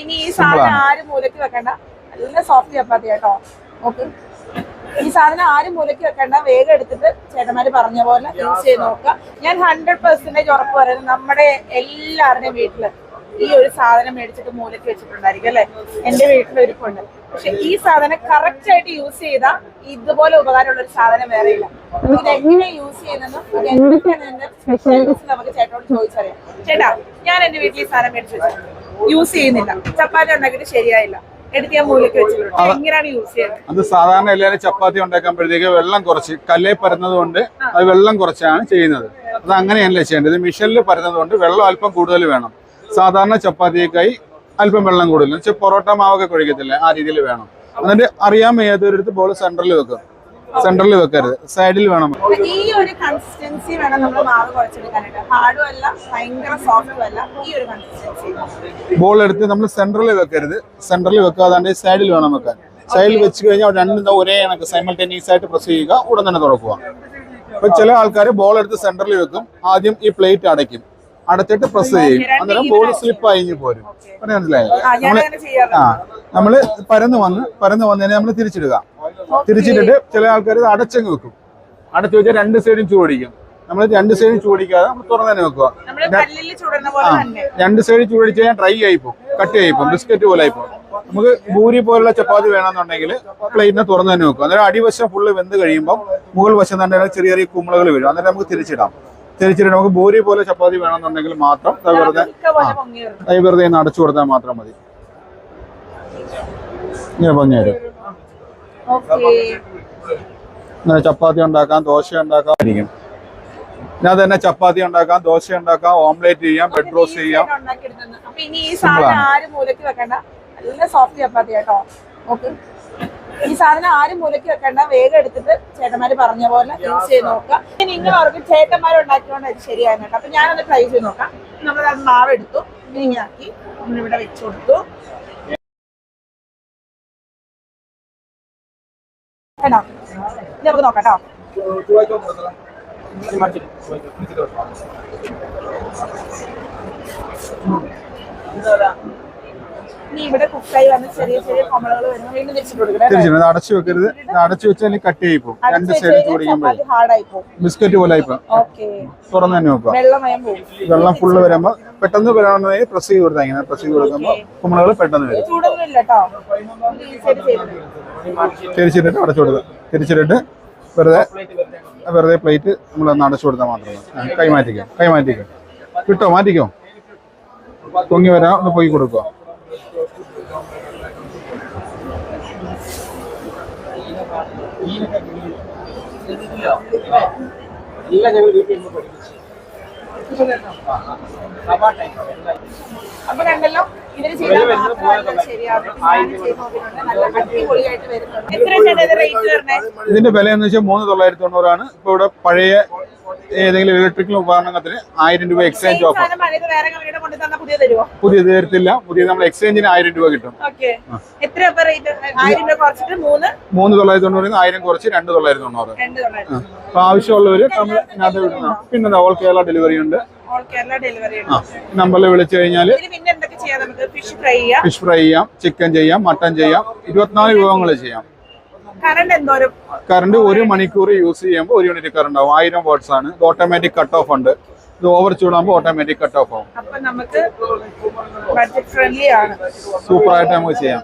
ഇനി ഈ സാധനം ആരും മൂലക്ക് വെക്കണ്ട. നല്ല സോഫ്റ്റ് ചപ്പാത്തി കേട്ടോ ഓക്കെ. ഈ സാധനം ആരും മൂലക്ക് വെക്കണ്ട. വേഗം എടുത്തിട്ട് ചേട്ടന്മാര് പറഞ്ഞ പോലെ യൂസ് ചെയ്ത് നോക്കുക. ഞാൻ ഹൺഡ്രഡ് പെർസെന്റേജ് ഉറപ്പ് പറയുന്നത് നമ്മുടെ എല്ലാവരുടെയും വീട്ടിൽ ഈ ഒരു സാധനം മേടിച്ചിട്ട് മൂലക്ക് വെച്ചിട്ടുണ്ടായിരിക്കും അല്ലെ? എന്റെ വീട്ടിൽ ഒരുപ്പുണ്ട്. പക്ഷെ ഈ സാധനം കറക്റ്റ് ആയിട്ട് യൂസ് ചെയ്താൽ ഇതുപോലെ ഉപകാരമുള്ള ഒരു സാധനം വേറെ ഇല്ല. നമുക്ക് ഇത് എങ്ങനെ യൂസ് ചെയ്യുന്നതെന്നും നമുക്ക് ചേട്ടനോട് ചോദിച്ചറിയാം. ചേട്ടാ ഞാൻ എന്റെ വീട്ടിൽ ഈ സാധനം മേടിച്ചു വെച്ചു യൂസ് ചെയ്യുന്നില്ല. ചപ്പാത്തി ഉണ്ടാക്കിയിട്ട് ശരിയായില്ല. എടുത്ത് ഞാൻ മൂലക്ക് വെച്ചിട്ടുണ്ട്. എങ്ങനെയാണ് യൂസ് ചെയ്യുന്നത്. അത് സാധാരണ എല്ലാവരും ചപ്പാത്തി ഉണ്ടാക്കുമ്പോഴത്തേക്ക് വെള്ളം കുറച്ച് കല്ലേ പരന്നത് കൊണ്ട് അത് വെള്ളം കുറച്ചാണ് ചെയ്യുന്നത്. അത് അങ്ങനെയല്ല ചെയ്യേണ്ടത്? മിഷനിൽ പരന്നത് കൊണ്ട് വെള്ളം അല്പം കൂടുതൽ വേണം. സാധാരണ ചപ്പാത്തിയേക്കായി അല്പം വെള്ളം കൂടുതൽ. പൊറോട്ട മാവൊക്കെ കുഴിക്കത്തില്ലേ? ആ രീതിയിൽ വേണം. എന്നിട്ട് അറിയാൻ വയ്യാത്തവരെടുത്ത് ബോൾ സെന്ററിൽ വെക്കും. സെന്ററിൽ വെക്കരുത്. സൈഡിൽ വേണം. ഈ ഒരു കൺസിസ്റ്റൻസി വേണം നമ്മൾ മാവ് കുഴച്ചെടുക്കാനായിട്ട് ഹാർഡും അല്ല ഭയങ്കര സോഫ്റ്റും അല്ല. ഈ ഒരു കൺസിസ്റ്റൻസി ബോൾ എടുത്ത് നമ്മൾ സെന്ററിൽ വെക്കരുത്. സെന്ററിൽ വെക്കാതെ സൈഡിൽ വേണം വെക്കാൻ. സൈഡിൽ വെച്ച് കഴിഞ്ഞാൽ രണ്ടും ഒരേ കണക്ക്. സൈമൾട്ടേനിയസ് ആയിട്ട് പ്രസ് ചെയ്യുക ഉടൻ തന്നെ തുറക്കുക. അപ്പൊ ചില ആൾക്കാർ ബോൾ എടുത്ത് സെന്ററിൽ വെക്കും. ആദ്യം ഈ പ്ലേറ്റ് അടയ്ക്കും. അടച്ചിട്ട് പ്രസ് ചെയ്യും. അന്നേരം ബോൾ സ്ലിപ്പ് ആയി പോരും. മനസ്സിലായോ? ചെയ്യാറുണ്ട്. ആ നമ്മൾ പരന്ന് വന്ന് പരന്ന് വന്നതിനെ നമ്മൾ തിരിച്ചിടുക. തിരിച്ചിട്ടിട്ട് ചില ആൾക്കാർ ഇത് അടച്ചങ്ങ് വെക്കും. അടച്ചു വെച്ചാൽ രണ്ട് സൈഡും ചൂടിക്കും നമ്മൾ രണ്ട് സൈഡും ചൂടിക്കാതെ നമ്മൾ തുറന്നു തന്നെ വെക്കുക. രണ്ട് സൈഡ് ചൂടിച്ച് കഴിഞ്ഞാൽ ഡ്രൈ ആയിപ്പോ കട്ട് ആയിപ്പോ ബിസ്ക്കറ്റ് പോലെ ആയിപ്പോ നമുക്ക് ഭൂരി പോലുള്ള ചപ്പാത്തി വേണമെന്നുണ്ടെങ്കിൽ പ്ലേറ്റിനെ തുറന്നു തന്നെ വെക്കും അന്നേരം അടിവശം ഫുള്ള് വെന്ത് കഴിയുമ്പോൾ മുകൾ വശം തന്നെ ചെറിയ ചെറിയ കുമ്പളകൾ വീഴും അന്നേരം നമുക്ക് തിരിച്ചിടാം. തിരിച്ചിട്ട് നമുക്ക് ഭൂരി പോലെ ചപ്പാത്തി വേണമെന്നുണ്ടെങ്കിൽ മാത്രം വെറുതെ അടച്ചു കൊടുത്താൽ മാത്രം മതി. ഇങ്ങനെ പറഞ്ഞു തരും ചപ്പാത്തി ഉണ്ടാക്കാം ദോശ ഉണ്ടാക്കാം. ആയിരിക്കും. ഞാൻ തന്നെ ചപ്പാത്തി ഉണ്ടാക്കാം ദോശ ഉണ്ടാക്കാം ഓംലേറ്റ് ചെയ്യാം ബെഡ് റോസ്റ്റ് ചെയ്യാം. അപ്പൊ ഇനി ഈ സാധനം ആരും മുലക്കി വെക്കണ്ട. നല്ല സോഫ്റ്റ് ചപ്പാത്തി കേട്ടോ. ഓക്കെ. ഈ സാധനം ആരും മൂലക്ക് വെക്കണ്ട. വേഗം എടുത്തിട്ട് ചേട്ടന്മാര് പറഞ്ഞ പോലെ യൂസ് ചെയ്ത് നോക്കാം ഇനി നിങ്ങൾ അവർക്ക് ചേട്ടന്മാർ ഉണ്ടാക്കിയോണ്ട് അത് ശരിയായിരുന്നു കേട്ടോ. അപ്പൊ ഞാനത് ട്രൈ ചെയ്ത് നോക്കാം. നമ്മൾ അത് മാവ് എടുത്തു ഇനി ഇങ്ങനെ ആക്കി നമ്മളിവിടെ വെച്ചു കൊടുത്തു. കൊടുക്കണം തിരിച്ചു ഇത് അടച്ചു വെക്കരുത്. അടച്ചു വെച്ചാൽ കട്ട് ആയി പോകും. രണ്ട് സൈഡ് ഹാർഡായി ബിസ്ക്കറ്റ് പോലെ ആയിപ്പോ ഓക്കെ തുറന്നു തന്നെ വെക്കാം വെള്ളം ഫുള്ള് വരുമ്പോൾ പെട്ടെന്ന് വരാണെങ്കിൽ പ്രസ് ചെയ്ത് കൊടുത്താൽ ഇങ്ങനെ പ്രസ് ചെയ്ത് കൊടുക്കുമ്പോൾ കുമ്പളകൾ പെട്ടെന്ന് വരും. ഇല്ല തിരിച്ചിട്ടിട്ട് അടച്ചു കൊടുക്കുക. തിരിച്ചിട്ടിട്ട് വെറുതെ വെറുതെ പ്ലേറ്റ് നമ്മൾ ഒന്ന് അടച്ചു കൊടുത്താൽ മാത്രമേ കൈമാറ്റിക്കോ കൈമാറ്റിക്കോ കിട്ടോ? മാറ്റിക്കോ? പൊങ്ങി വരാ ഒന്ന് കിട്ടോ മാറ്റിക്കോ പൊങ്ങി വരാം ഒന്ന് പോയി കൊടുക്കുക അപ്പൊ കണ്ടല്ലോ ഇവർ ചെയ്താൽ മാത്രമല്ല ശരിയാവും ഞാൻ ചെയ്ത് നോക്കിയിട്ടുണ്ട് നല്ല അടിപൊളിയായിട്ട് വരുന്നുണ്ട്. എത്ര റേറ്റ് വരണേ ഇതിന്റെ വില എന്ന് വെച്ചാൽ മൂന്ന് തൊള്ളായിരത്തി തൊണ്ണൂറാണ്. ഇപ്പൊ ഇവിടെ പഴയ ഏതെങ്കിലും ഇലക്ട്രിക്കൽ ഉപകരണത്തിന് ആയിരം രൂപ എക്സ്ചേഞ്ച് ഓഫർ പുതിയത് തരത്തില്ല. പുതിയ നമ്മൾ എക്സ്ചേഞ്ചിന് ആയിരം രൂപ കിട്ടും. മൂന്ന്? തൊള്ളായിരത്തി തൊണ്ണൂറ് ആയിരം കുറച്ച് രണ്ട് തൊള്ളായിരത്തി തൊണ്ണൂറ്. അപ്പൊ ആവശ്യമുള്ളവര് നമ്മൾ ഇതിനകത്ത് വിടുന്ന പിന്നെ ഓൾ കേരള ഡെലിവറി ഉണ്ട്. നമ്പറിൽ വിളിച്ചു കഴിഞ്ഞാൽ ഫിഷ് ഫ്രൈ ചെയ്യാം ഫിഷ് ഫ്രൈ ചെയ്യാം. ചിക്കൻ ചെയ്യാം മട്ടൻ ചെയ്യാം ഇരുപത്തിനാല് വിഭവങ്ങൾ ചെയ്യാം. കറണ്ട് ഒരു മണിക്കൂർ യൂസ് ചെയ്യുമ്പോൾ ഒരു യൂണിറ്റ് കറണ്ട് ആവും. ആയിരം വാട്ട്സ് ആണ്. ഇത് ഓട്ടോമാറ്റിക് കട്ട് ഓഫ് ഉണ്ട്. ഇത് ഓവർ ചൂടാകുമ്പോൾ ഓട്ടോമാറ്റിക് കട്ട് ഓഫ് ആവും സൂപ്പർ ആയിട്ട് നമുക്ക് ചെയ്യാം.